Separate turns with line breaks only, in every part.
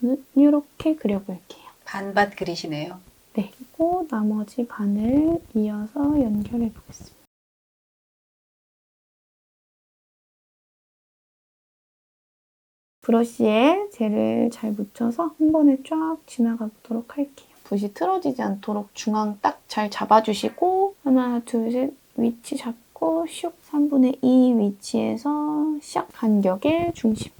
저는 이렇게 그려볼게요.
반밭 그리시네요.
네, 그리고 나머지 반을 이어서 연결해 보겠습니다. 브러쉬에 젤을 잘 묻혀서 한 번에 쫙 지나가 보도록 할게요. 붓이 틀어지지 않도록 중앙 딱 잘 잡아주시고 하나, 둘, 셋 위치 잡고 슉 3분의 2 위치에서 샥 간격의 중심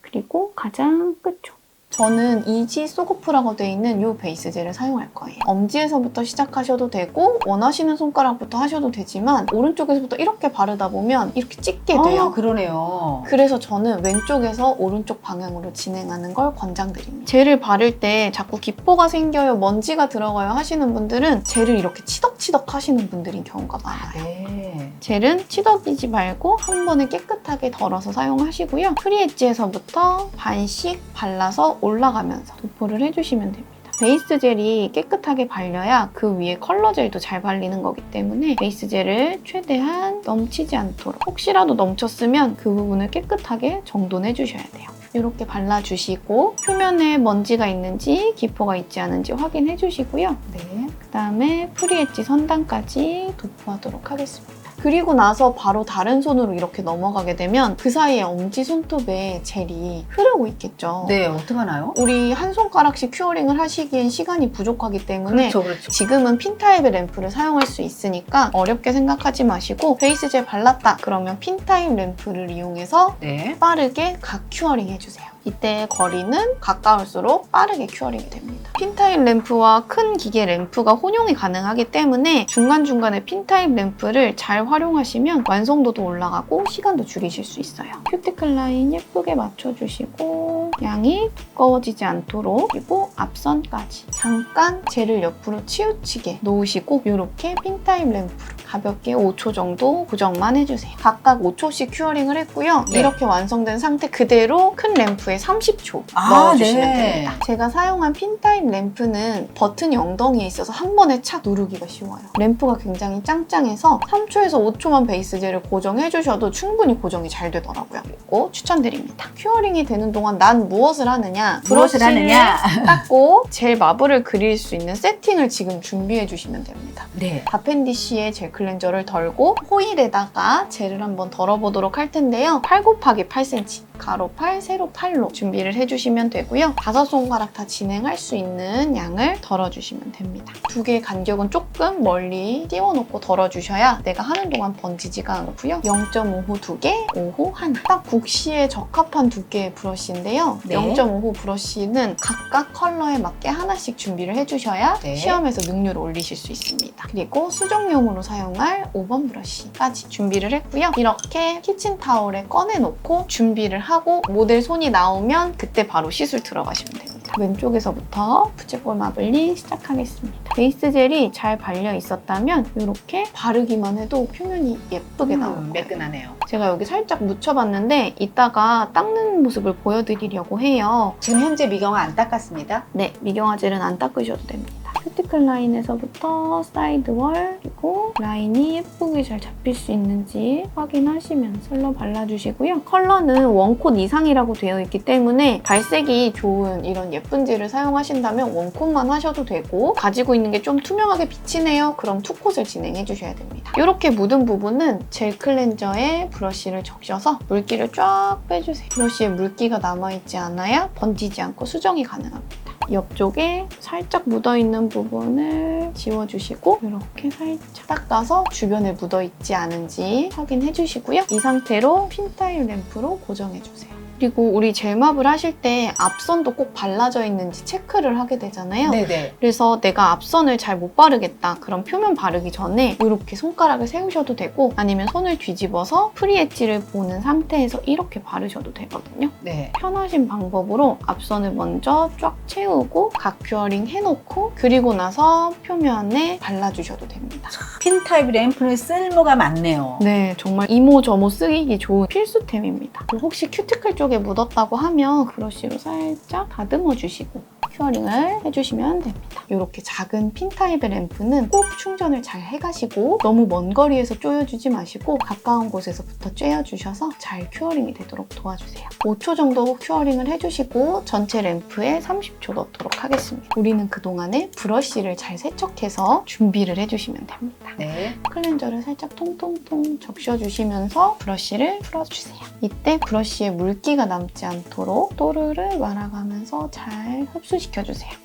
그리고 가장 끝쪽 저는 이지 소고프라고 되어 있는 이 베이스 젤을 사용할 거예요. 엄지에서부터 시작하셔도 되고 원하시는 손가락부터 하셔도 되지만 오른쪽에서부터 이렇게 바르다 보면 이렇게 찢게 돼요.
아, 그러네요.
그래서 저는 왼쪽에서 오른쪽 방향으로 진행하는 걸 권장드립니다. 젤을 바를 때 자꾸 기포가 생겨요, 먼지가 들어가요 하시는 분들은 젤을 이렇게 치덕치덕 하시는 분들인 경우가 많아요.
네.
젤은 치덕이지 말고 한 번에 깨끗하게 덜어서 사용하시고요. 프리엣지에서부터 반씩 발라서 올라가면서 도포를 해주시면 됩니다. 베이스 젤이 깨끗하게 발려야 그 위에 컬러 젤도 잘 발리는 거기 때문에 베이스 젤을 최대한 넘치지 않도록 혹시라도 넘쳤으면 그 부분을 깨끗하게 정돈해 주셔야 돼요. 이렇게 발라주시고 표면에 먼지가 있는지 기포가 있지 않은지 확인해 주시고요.
네.
그 다음에 프리엣지 선단까지 도포하도록 하겠습니다. 그리고 나서 바로 다른 손으로 이렇게 넘어가게 되면 그 사이에 엄지 손톱에 젤이 흐르고 있겠죠.
네, 어떡하나요?
우리 한 손가락씩 큐어링을 하시기엔 시간이 부족하기 때문에
그렇죠, 그렇죠.
지금은 핀 타입의 램프를 사용할 수 있으니까 어렵게 생각하지 마시고 베이스 젤 발랐다 그러면 핀 타입 램프를 이용해서
네.
빠르게 각 큐어링 해주세요. 이때 거리는 가까울수록 빠르게 큐어링이 됩니다. 핀타입 램프와 큰 기계 램프가 혼용이 가능하기 때문에 중간중간에 핀타입 램프를 잘 활용하시면 완성도도 올라가고 시간도 줄이실 수 있어요. 큐티클 라인 예쁘게 맞춰주시고 양이 두꺼워지지 않도록 그리고 앞선까지 잠깐 젤을 옆으로 치우치게 놓으시고 이렇게 핀타입 램프로 가볍게 5초 정도 고정만 해주세요. 각각 5초씩 큐어링을 했고요.
네.
이렇게 완성된 상태 그대로 큰 램프에 30초
아,
넣어주시면
네.
됩니다. 제가 사용한 핀타입 램프는 버튼이 엉덩이에 있어서 한 번에 착 누르기가 쉬워요. 램프가 굉장히 짱짱해서 3초에서 5초만 베이스 젤을 고정해주셔도 충분히 고정이 잘 되더라고요. 그리고 추천드립니다. 큐어링이 되는 동안 난 무엇을 하느냐?
무엇을 하느냐?
닦고 젤 마블을 그릴 수 있는 세팅을 지금 준비해 주시면 됩니다.
네.
바펜디쉬의 젤 클렌저를 덜고 호일에다가 젤을 한번 덜어보도록 할 텐데요. 8 곱하기 8cm, 가로 8, 세로 8로 준비를 해주시면 되고요. 다섯 손가락 다 진행할 수 있는 양을 덜어주시면 됩니다. 두 개의 간격은 조금 멀리 띄워놓고 덜어주셔야 내가 하는 동안 번지지가 않고요. 0.5호 두 개, 5호 하나. 딱 국시에 적합한 두께의 브러쉬인데요.
네.
0.5호 브러쉬는 각각 컬러에 맞게 하나씩 준비를 해주셔야
네.
시험에서 능률을 올리실 수 있습니다. 그리고 수정용으로 사용할 5번 브러쉬까지 준비를 했고요. 이렇게 키친타올에 꺼내놓고 준비를 하고 모델 손이 나오면 그때 바로 시술 들어가시면 됩니다. 왼쪽에서부터 부채꼴 마블링 시작하겠습니다. 베이스 젤이 잘 발려 있었다면 이렇게 바르기만 해도 표면이 예쁘게 나올
음,
거예요.
매끈하네요.
제가 여기 살짝 묻혀봤는데 이따가 닦는 모습을 보여드리려고 해요.
지금 현재 미경아 안 닦았습니다.
네, 미경화 젤은 안 닦으셔도 됩니다. 큐티클 라인에서부터 사이드 월 그리고 라인이 예쁘게 잘 잡힐 수 있는지 확인하시면서 컬러 발라주시고요. 컬러는 원콧 이상이라고 되어 있기 때문에 발색이 좋은 이런 예쁜 젤을 사용하신다면 원콧만 하셔도 되고 가지고 있는 게 좀 투명하게 비치네요. 그럼 투콧을 진행해 주셔야 됩니다. 이렇게 묻은 부분은 젤 클렌저에 브러쉬를 적셔서 물기를 쫙 빼주세요. 브러쉬에 물기가 남아있지 않아야 번지지 않고 수정이 가능합니다. 옆쪽에 살짝 묻어있는 부분을 지워주시고 이렇게 살짝 닦아서 주변에 묻어있지 않은지 확인해주시고요. 이 상태로 핀 타일 램프로 고정해주세요. 그리고 우리 젤마블 하실 때 앞선도 꼭 발라져 있는지 체크를 하게 되잖아요.
네네.
그래서 내가 앞선을 잘 못 바르겠다. 그럼 표면 바르기 전에 이렇게 손가락을 세우셔도 되고 아니면 손을 뒤집어서 프리엣지를 보는 상태에서 이렇게 바르셔도 되거든요.
네.
편하신 방법으로 앞선을 먼저 쫙 채우고 각 큐어링 해놓고 그리고 나서 표면에 발라주셔도 됩니다.
핀 타입 램프는 쓸모가 많네요.
네, 정말 이모 저모 쓰기 좋은 필수템입니다. 혹시 큐티클 쪽에 묻었다고 하면 브러쉬로 살짝 다듬어 주시고 큐어링을 해주시면 됩니다. 이렇게 작은 핀 타입의 램프는 꼭 충전을 잘 해가시고 너무 먼 거리에서 조여주지 마시고 가까운 곳에서부터 쬐어주셔서 잘 큐어링이 되도록 도와주세요. 5초 정도 큐어링을 해주시고 전체 램프에 30초 넣도록 하겠습니다. 우리는 그동안에 브러쉬를 잘 세척해서 준비를 해주시면 됩니다.
네.
클렌저를 살짝 통통통 적셔주시면서 브러쉬를 풀어주세요. 이때 브러쉬에 물기가 남지 않도록 또르를 말아가면서 잘 흡수시켜주세요.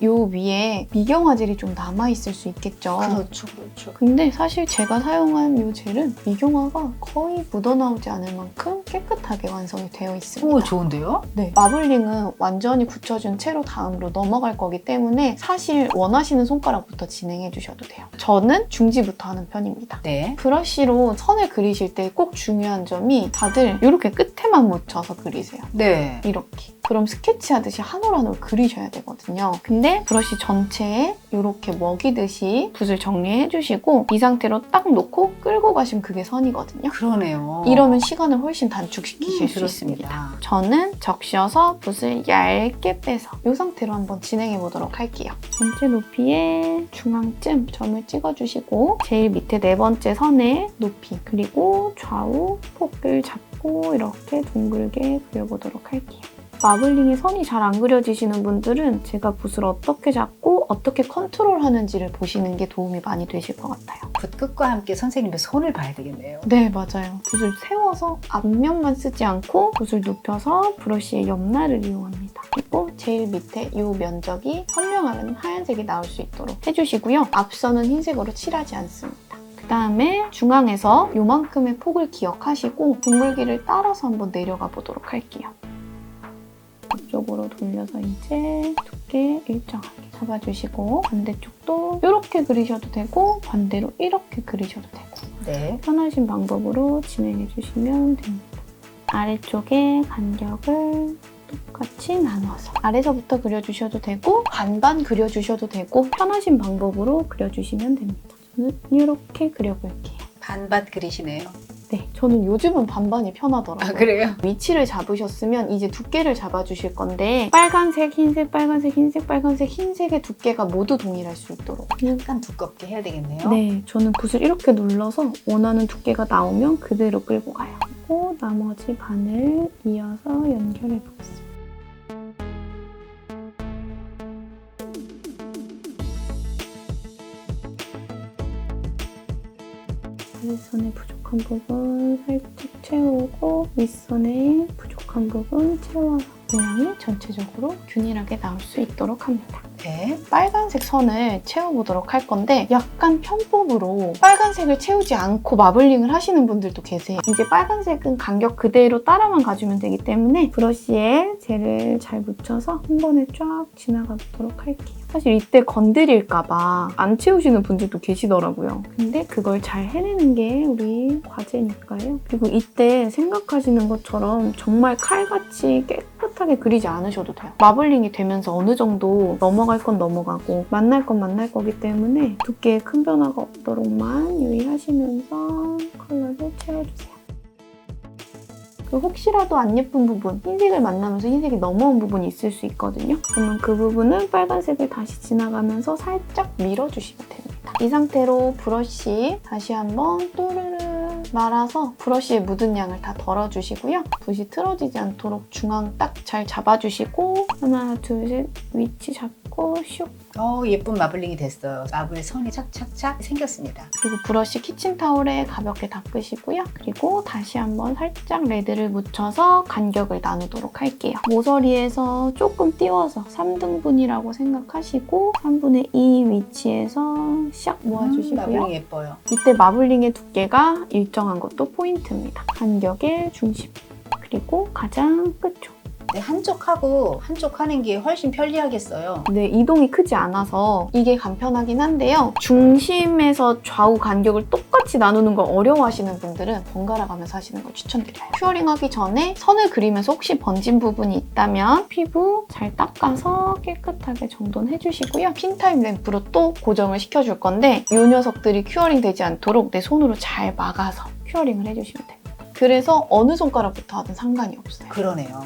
요 위에 미경화질이 좀 남아있을 수 있겠죠.
그렇죠, 그렇죠.
근데 사실 제가 사용한 이 젤은 미경화가 거의 묻어나오지 않을 만큼 깨끗하게 완성이 되어 있습니다.
오, 좋은데요?
네. 마블링은 완전히 굳혀준 채로 다음으로 넘어갈 거기 때문에 사실 원하시는 손가락부터 진행해 주셔도 돼요. 저는 중지부터 하는 편입니다.
네.
브러쉬로 선을 그리실 때 꼭 중요한 점이 다들 이렇게 끝에만 묻혀서 그리세요.
네.
이렇게. 그럼 스케치 하듯이 한 올 한 올 그리셔야 되거든요. 근데 브러쉬 전체에 이렇게 먹이듯이 붓을 정리해 주시고 이 상태로 딱 놓고 끌고 가시면 그게 선이거든요.
그러네요.
이러면 시간을 훨씬 단축시키실
음,
수
있습니다.
저는 적셔서 붓을 얇게 빼서 이 상태로 한번 진행해 보도록 할게요. 전체 높이의 중앙쯤 점을 찍어주시고 제일 밑에 네 번째 선의 높이 그리고 좌우 폭을 잡고 이렇게 둥글게 그려보도록 할게요. 마블링에 선이 잘 안 그려지시는 분들은 제가 붓을 어떻게 잡고 어떻게 컨트롤하는지를 보시는 게 도움이 많이 되실 것 같아요.
붓 끝과 함께 선생님의 손을 봐야 되겠네요.
네, 맞아요. 붓을 세워서 앞면만 쓰지 않고 붓을 눕혀서 브러쉬의 옆날을 이용합니다. 그리고 제일 밑에 이 면적이 선명한 하얀색이 나올 수 있도록 해주시고요. 앞선은 흰색으로 칠하지 않습니다. 그 다음에 중앙에서 요만큼의 폭을 기억하시고 둥글기를 따라서 한번 내려가 보도록 할게요. 이쪽으로 돌려서 이제 두께 일정하게 잡아주시고 반대쪽도 이렇게 그리셔도 되고 반대로 이렇게 그리셔도 되고
네.
편하신 방법으로 진행해 주시면 됩니다. 아래쪽에 간격을 똑같이 나눠서 아래서부터 그려주셔도 되고 반반 그려주셔도 되고 편하신 방법으로 그려주시면 됩니다. 저는 이렇게 그려볼게요.
반밭 그리시네요.
네, 저는 요즘은 반반이 편하더라고요.
아, 그래요?
위치를 잡으셨으면 이제 두께를 잡아주실 건데 빨간색, 흰색, 빨간색, 흰색, 빨간색, 흰색의 두께가 모두 동일할 수 있도록
약간 두껍게 해야 되겠네요.
네, 저는 붓을 이렇게 눌러서 원하는 두께가 나오면 그대로 끌고 가요. 그리고 나머지 반을 이어서 연결해 보겠습니다. 아래선에 부족한 부분 살짝 채우고 윗선에 부족한 부분 채워서 모양이 전체적으로 균일하게 나올 수 있도록 합니다.
네.
빨간색 선을 채워보도록 할 건데 약간 편법으로 빨간색을 채우지 않고 마블링을 하시는 분들도 계세요. 이제 빨간색은 간격 그대로 따라만 가주면 되기 때문에 브러쉬에 젤을 잘 묻혀서 한 번에 쫙 지나가도록 할게요. 사실 이때 건드릴까봐 안 채우시는 분들도 계시더라고요. 근데 그걸 잘 해내는 게 우리 과제니까요. 그리고 이때 생각하시는 것처럼 정말 칼같이 깨끗하게 그리지 않으셔도 돼요. 마블링이 되면서 어느 정도 넘어갈 건 넘어가고 만날 건 만날 거기 때문에 두께에 큰 변화가 없도록만 유의하시면서 컬러를 혹시라도 안 예쁜 부분, 흰색을 만나면서 흰색이 넘어온 부분이 있을 수 있거든요. 그러면 그 부분은 빨간색을 다시 지나가면서 살짝 밀어주시면 됩니다. 이 상태로 브러쉬 다시 한번 또르르 말아서 브러쉬에 묻은 양을 다 덜어주시고요. 붓이 틀어지지 않도록 중앙 딱 잘 잡아주시고 하나, 둘, 셋 위치 잡고 슉
어, 예쁜 마블링이 됐어요. 마블 선이 착착착 생겼습니다.
그리고 브러쉬 키친타올에 가볍게 닦으시고요. 그리고 다시 한번 살짝 레드를 묻혀서 간격을 나누도록 할게요. 모서리에서 조금 띄워서 3등분이라고 생각하시고 3분의 2 위치에서 샥
음,
모아주시고요.
마블링 예뻐요.
이때 마블링의 두께가 일정한 것도 포인트입니다. 간격의 중심 그리고 가장 끝쪽
네, 한쪽 하고 한쪽 하는 게 훨씬 편리하겠어요.
네, 이동이 크지 않아서 이게 간편하긴 한데요. 중심에서 좌우 간격을 똑같이 나누는 걸 어려워하시는 분들은 번갈아 가면서 하시는 걸 추천드려요. 큐어링 하기 전에 선을 그리면서 혹시 번진 부분이 있다면 피부 잘 닦아서 깨끗하게 정돈해 주시고요. 핀타임 램프로 또 고정을 시켜줄 건데 이 녀석들이 큐어링 되지 않도록 내 손으로 잘 막아서 큐어링을 해주시면 됩니다. 그래서 어느 손가락부터 하든 상관이 없어요.
그러네요.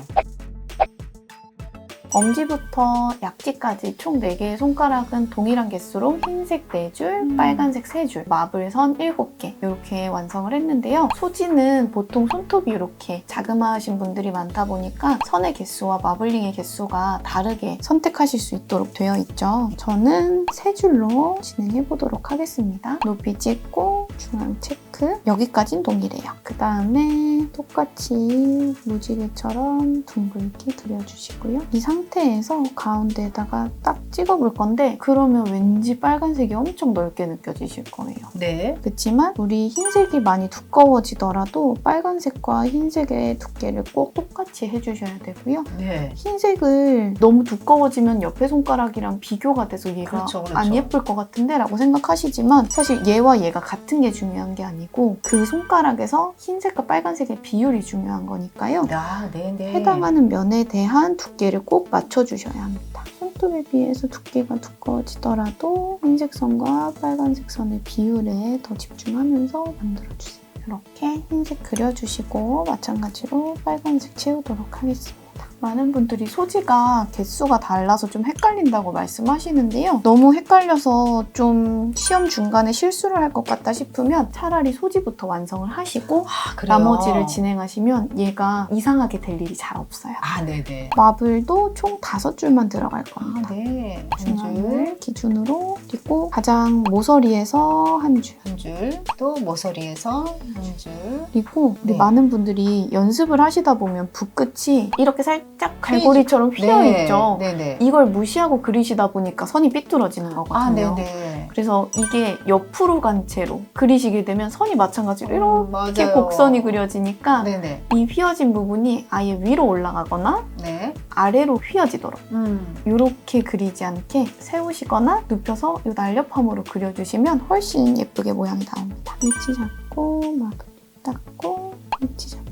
엄지부터 약지까지 총 4개의 손가락은 동일한 개수로 흰색 4줄,
음.
빨간색 3줄, 마블선 7개 이렇게 완성을 했는데요. 소지는 보통 손톱이 이렇게 자그마하신 분들이 많다 보니까 선의 개수와 마블링의 개수가 다르게 선택하실 수 있도록 되어 있죠. 저는 3줄로 진행해 보도록 하겠습니다. 높이 찍고 중앙 체크 여기까진 동일해요. 그 다음에 똑같이 무지개처럼 둥글게 그려주시고요. 이 상태에서 가운데에다가 딱 찍어볼 건데 그러면 왠지 빨간색이 엄청 넓게 느껴지실 거예요.
네.
그렇지만 우리 흰색이 많이 두꺼워지더라도 빨간색과 흰색의 두께를 꼭 똑같이 해주셔야 되고요.
네.
흰색을 너무 두꺼워지면 옆에 손가락이랑 비교가 돼서 얘가
그렇죠, 그렇죠.
안 예쁠 것 같은데 라고 생각하시지만 사실 얘와 얘가 같은 게 중요한 게 아니고 그 손가락에서 흰색과 빨간색의 비 율이 중요한 거니까요.
아, 네, 네.
해당하는 면에 대한 두께를 꼭 맞춰주셔야 합니다. 손톱에 비해서 두께가 두꺼워지더라도 흰색 선과 빨간색 선의 비율에 더 집중하면서 만들어주세요. 이렇게 흰색 그려주시고 마찬가지로 빨간색 채우도록 하겠습니다. 많은 분들이 소지가 개수가 달라서 좀 헷갈린다고 말씀하시는데요. 너무 헷갈려서 좀 시험 중간에 실수를 할 것 같다 싶으면 차라리 소지부터 완성을 하시고
아?
나머지를 진행하시면 얘가 이상하게 될 일이 잘 없어요.
아, 네, 네.
마블도 총 다섯 줄만 들어갈
아,
겁니다.
네. 한 줄,
중앙을 기준으로 그리고 가장 모서리에서 한 줄.
한 줄. 또 모서리에서 한 줄.
그리고
네.
많은 분들이 연습을 하시다 보면 붓끝이 이렇게 살짝 갈고리처럼 휘어
네,
있죠.
네, 네.
이걸 무시하고 그리시다 보니까 선이 삐뚤어지는 거거든요.
아, 네, 네.
그래서 이게 옆으로 간 채로 그리시게 되면 선이 마찬가지로 이렇게
맞아요.
곡선이 그려지니까
네, 네.
이 휘어진 부분이 아예 위로 올라가거나
네.
아래로 휘어지도록
음.
이렇게 그리지 않게 세우시거나 눕혀서 이 날렵함으로 그려주시면 훨씬 예쁘게 모양이 나옵니다. 위치 잡고 마블 닦고 위치 잡고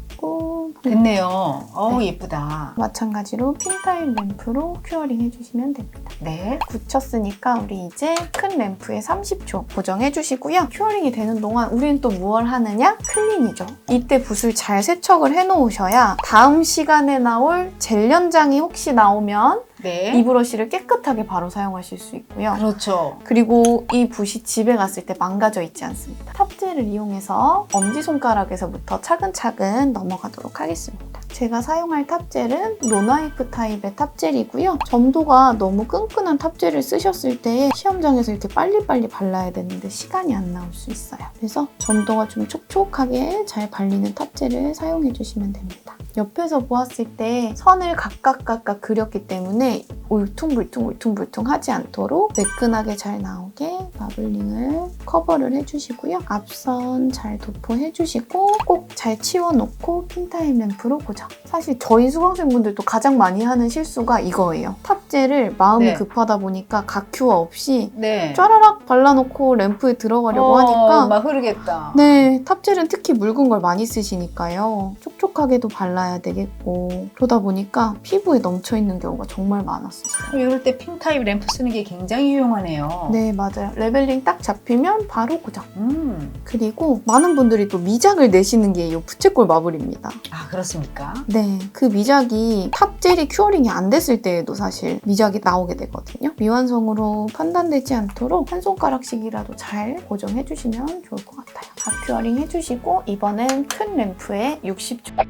됐네요. 어우,
네.
예쁘다.
마찬가지로 핀타일 램프로 큐어링 해주시면 됩니다.
네.
굳혔으니까 우리 이제 큰 램프에 30초 고정해 주시고요. 큐어링이 되는 동안 우리는 또 무얼 하느냐? 클린이죠. 이때 붓을 잘 세척을 해 놓으셔야 다음 시간에 나올 젤 연장이 혹시 나오면
네.
이 브러쉬를 깨끗하게 바로 사용하실 수 있고요.
그렇죠.
그리고 이 붓이 집에 갔을 때 망가져 있지 않습니다. 탑재를 이용해서 엄지손가락에서부터 차근차근 넘어가도록 하겠습니다. 제가 사용할 탑젤은 노나이프 타입의 탑젤이고요. 점도가 너무 끈끈한 탑젤을 쓰셨을 때 시험장에서 이렇게 빨리빨리 발라야 되는데 시간이 안 나올 수 있어요. 그래서 점도가 좀 촉촉하게 잘 발리는 탑젤을 사용해 주시면 됩니다. 옆에서 보았을 때 선을 각각 각각 그렸기 때문에 울퉁불퉁 울퉁불퉁 하지 않도록 매끈하게 잘 나오게 마블링을 커버를 해주시고요. 앞선 잘 도포해주시고 꼭 잘 치워놓고 핀타임 램프로 고정. 사실 저희 수강생분들도 가장 많이 하는 실수가 이거예요. 탑 젤을 마음이
네.
급하다 보니까 각큐어 없이
네.
쫘라락 발라놓고 램프에 들어가려고
어,
하니까
막 흐르겠다.
네, 탑젤은 특히 묽은 걸 많이 쓰시니까요. 촉촉하게도 발라야 되겠고 그러다 보니까 피부에 넘쳐 있는 경우가 정말 많았어요.
이럴 때 핑 타입 램프 쓰는 게 굉장히 유용하네요.
네, 맞아요. 레벨링 딱 잡히면 바로 고정.
음.
그리고 많은 분들이 또 미작을 내시는 게 이 부채꼴 마블입니다.
아, 그렇습니까?
네, 그 미작이 탑젤이 큐어링이 안 됐을 때에도 사실 미작이 나오게 되거든요. 미완성으로 판단되지 않도록 한 손가락씩이라도 잘 고정해 주시면 좋을 것 같아요. 다 큐어링 해주시고 이번엔 큰 램프에 60초.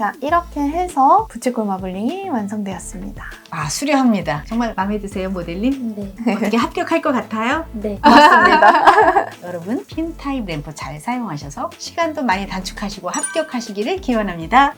자, 이렇게 해서 부채꼴 마블링이 완성되었습니다.
아, 수려합니다. 정말 마음에 드세요, 모델님?
네.
어떻게 합격할 것 같아요?
네, 고맙습니다.
여러분, 핀 타입 램프 잘 사용하셔서 시간도 많이 단축하시고 합격하시기를 기원합니다.